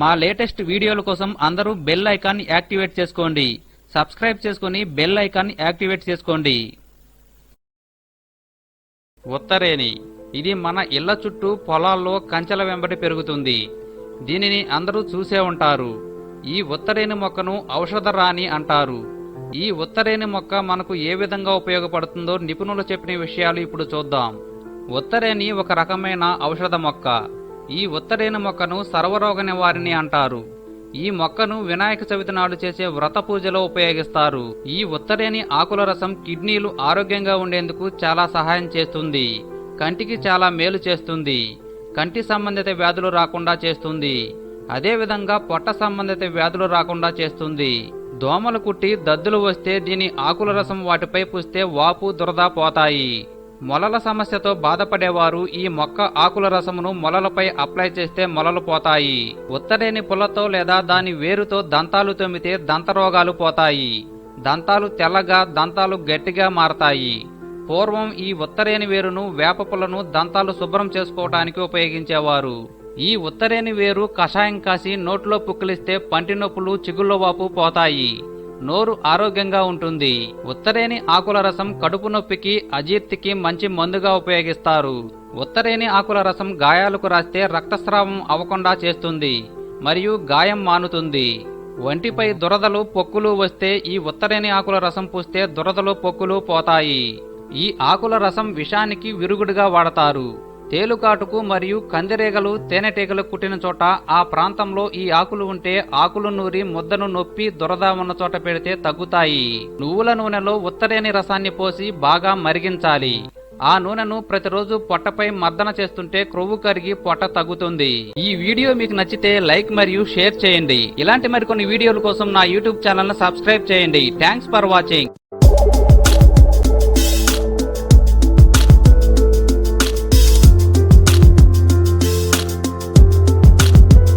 మా లేటెస్ట్ వీడియోల కోసం అందరూ బెల్ ఐకాన్ యాక్టివేట్ చేసుకోండి. సబ్స్క్రైబ్ చేసుకుని బెల్ ఐకాన్ యాక్టివేట్ చేసుకోండి. ఉత్తరేని ఇది మన ఇళ్ళ చుట్టూ పొలాల్లో కంచెల వెంబడి పెరుగుతుంది. దీనిని అందరూ చూసే ఉంటారు. ఈ ఉత్తరేని మొక్కను ఔషధ రాణి అంటారు. ఈ ఉత్తరేని మొక్క మనకు ఏ విధంగా ఉపయోగపడుతుందో నిపుణులు చెప్పిన విషయాలు ఇప్పుడు చూద్దాం. ఉత్తరేని ఒక రకమైన ఔషధ మొక్క. ఈ ఉత్తరేని మొక్కను సర్వరోగ నివారిణి అంటారు. ఈ మొక్కను వినాయక చవితి నాడు చేసే వ్రత పూజలో ఉపయోగిస్తారు. ఈ ఉత్తరేని ఆకుల రసం కిడ్నీలు ఆరోగ్యంగా ఉండేందుకు చాలా సహాయం చేస్తుంది. కంటికి చాలా మేలు చేస్తుంది. కంటి సంబంధిత వ్యాధులు రాకుండా చేస్తుంది. అదేవిధంగా పొట్ట సంబంధిత వ్యాధులు రాకుండా చేస్తుంది. దోమలు కుట్టి దద్దులు వస్తే దీని ఆకుల రసం వాటిపై పూస్తే వాపు దురద పోతాయి. మొలల సమస్యతో బాధపడేవారు ఈ మొక్క ఆకుల రసమును మొలలపై అప్లై చేస్తే మొలలు పోతాయి. ఉత్తరేని పుల్లతో లేదా దాని వేరుతో దంతాలు తొమ్మితే దంత రోగాలు పోతాయి. దంతాలు తెల్లగా దంతాలు గట్టిగా మారతాయి. పూర్వం ఈ ఉత్తరేని వేరును వేప పుల్లను దంతాలు శుభ్రం చేసుకోవటానికి ఉపయోగించేవారు. ఈ ఉత్తరేని వేరు కషాయం కాసి నోట్లో పుక్కిలిస్తే పంటి నొప్పులు చిగుళ్ళ వాపు పోతాయి. నోరు ఆరోగ్యంగా ఉంటుంది. ఉత్తరేని ఆకుల రసం కడుపు నొప్పికి అజీర్తికి మంచి మందుగా ఉపయోగిస్తారు. ఉత్తరేని ఆకుల రసం గాయాలకు రాస్తే రక్తస్రావం అవ్వకుండా చేస్తుంది మరియు గాయం మానుతుంది. వంటిపై దురదలు పొక్కులు వస్తే ఈ ఉత్తరేని ఆకుల రసం పూస్తే దురదలు పొక్కులు పోతాయి. ఈ ఆకుల రసం విషానికి విరుగుడుగా వాడతారు. తేలుకాటుకు మరియు కందిరీగలు తేనెటీగలు కుట్టిన చోట ఆ ప్రాంతంలో ఈ ఆకులు ఉంటే ఆకులు నూరి ముద్దను నొప్పి దురద ఉన్న చోట పెడితే తగ్గుతాయి. నువ్వుల నూనెలో ఉత్తరేని రసాన్ని పోసి బాగా మరిగించాలి. ఆ నూనెను ప్రతిరోజు పొట్టపై మర్దన చేస్తుంటే క్రొవ్వు కరిగి పొట్ట తగ్గుతుంది. ఈ వీడియో మీకు నచ్చితే లైక్ మరియు షేర్ చేయండి. ఇలాంటి మరికొన్ని వీడియోల కోసం నా యూట్యూబ్ ఛానల్ సబ్స్క్రైబ్ చేయండి. Thanks for watching.